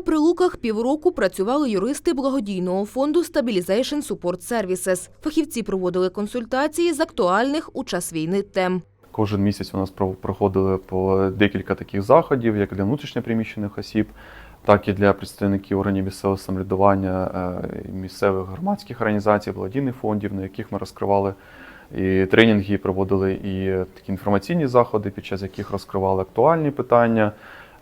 У прилуках півроку працювали юристи благодійного фонду Stabilization Support Services. Фахівці проводили консультації з актуальних у час війни тем. Кожен місяць у нас проходили по декілька таких заходів, як для внутрішньопереміщених осіб, так і для представників органів місцевого самоврядування, е, місцевих громадських організацій, благодійних фондів, на яких ми розкривали і тренінги, проводили і такі інформаційні заходи, під час яких розкривали актуальні питання,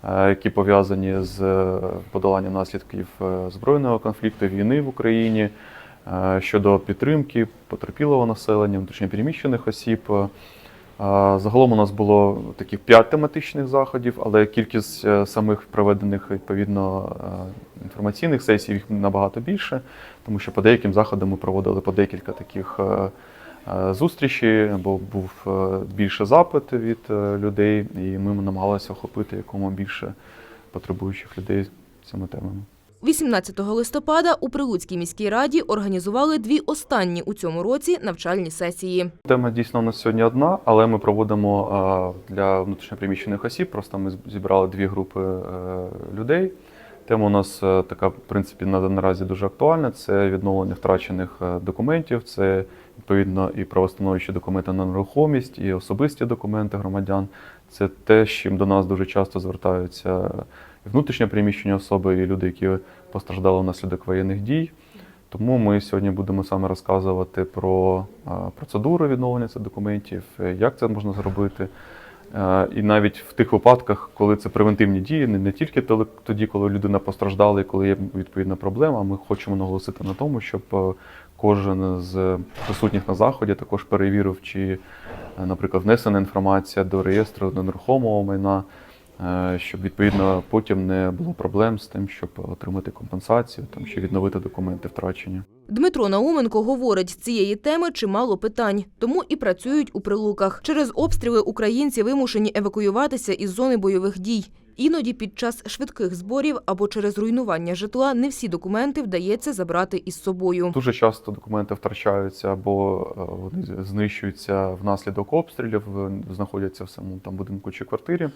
які пов'язані з е, подоланням наслідків е, збройного конфлікту, війни в Україні, е, щодо підтримки потерпілого населення, внутрішньопереміщених осіб. Е, Загалом у нас було таких п'ять тематичних заходів, але кількість е, самих проведених відповідно е, інформаційних сесій їх набагато більше, тому що по деяким заходам ми проводили по декілька таких е, е, бо був е, більше запит від е, людей, і ми намагалися охопити якому більше потребуючих людей цими темами. 18 листопада у Прилуцькій міській раді організували дві останні у цьому році навчальні сесії. Тема дійсно у нас сьогодні одна, але ми проводимо для внутрішньопереміщених осіб. Просто ми зібрали дві групи людей. Тема у нас е, така, в принципі, наразі дуже актуальна. Це відновлення втрачених е, документів, це відповідно і правостановчі документи на нерухомість, і особисті документи громадян. Це те, з чим до нас дуже часто звертаються і внутрішньопереміщені особи, і люди, які постраждали внаслідок воєнних дій. Тому ми сьогодні будемо саме розказувати про е, процедуру відновлення цих документів, як це можна зробити. І навіть в тих випадках, коли це превентивні дії, не, тільки тоді, коли людина постраждала і коли є відповідна проблема, ми хочемо наголосити на тому, щоб е, кожен з присутніх на заході також перевірив, чи, е, наприклад, внесена інформація до реєстру до нерухомого майна, щоб відповідно потім не було проблем з тим, щоб отримати компенсацію там, чи відновити документи втрачені. Дмитро Науменко говорить, з цієї теми чимало питань, тому і працюють у прилуках. Через обстріли українці вимушені евакуюватися із зони бойових дій. Іноді під час швидких зборів або через руйнування житла не всі документи вдається забрати із собою. Дуже часто документи втрачаються або е, вони знищуються внаслідок обстрілів, е, знаходяться в самому там будинку чи квартирі.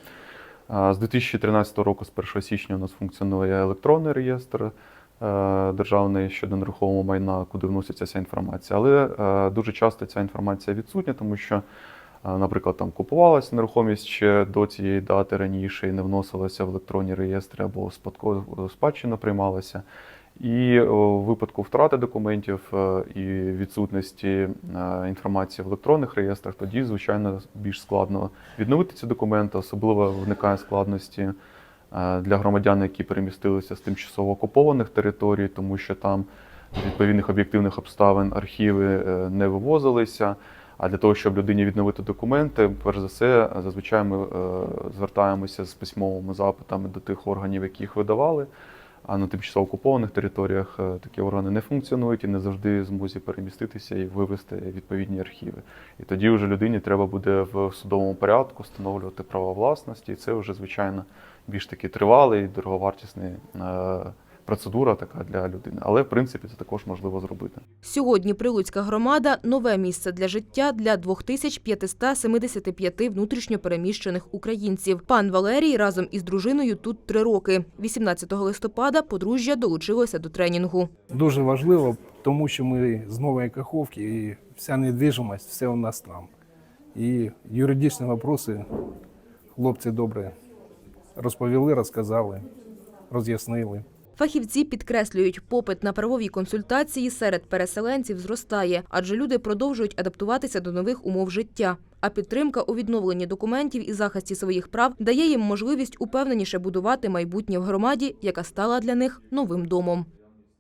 З 2013 року, з 1 січня, у нас функціонує електронний реєстр е, державний щодо нерухомого майна, куди вноситься ця інформація. Але е, дуже часто ця інформація відсутня, тому що, е, наприклад, там купувалася нерухомість ще до цієї дати раніше і не вносилася в електронні реєстри або спадково спадщина приймалася. І у випадку втрати документів е, і відсутності е, інформації в електронних реєстрах, тоді, звичайно, більш складно відновити ці документи, особливо виникає складності е, для громадян, які перемістилися з тимчасово окупованих територій, тому що там відповідних об'єктивних обставин архіви е, не вивозилися. А для того, щоб людині відновити документи, перш за все, зазвичай ми е, звертаємося з письмовими запитами до тих органів, які їх видавали. А на тимчасово окупованих територіях е, такі органи не функціонують і не завжди змозі переміститися і вивести відповідні архіви. І тоді вже людині треба буде в судовому порядку встановлювати право власності. І це вже, звичайно, більш таки тривалий, дороговартісний е, процедура така для людини. Але в принципі це також можливо зробити. Сьогодні Прилуцька громада – нове місце для життя для 2575 внутрішньопереміщених українців. Пан Валерій разом із дружиною тут три роки. 18 листопада подружжя долучилося до тренінгу. Дуже важливо, тому що ми з нової Каховки і вся недвіжимость, все у нас там. І юридичні питання хлопці добре розповіли, розказали, роз'яснили. Фахівці підкреслюють, попит на правові консультації серед переселенців зростає, адже люди продовжують адаптуватися до нових умов життя. А підтримка у відновленні документів і захисті своїх прав дає їм можливість упевненіше будувати майбутнє в громаді, яка стала для них новим домом.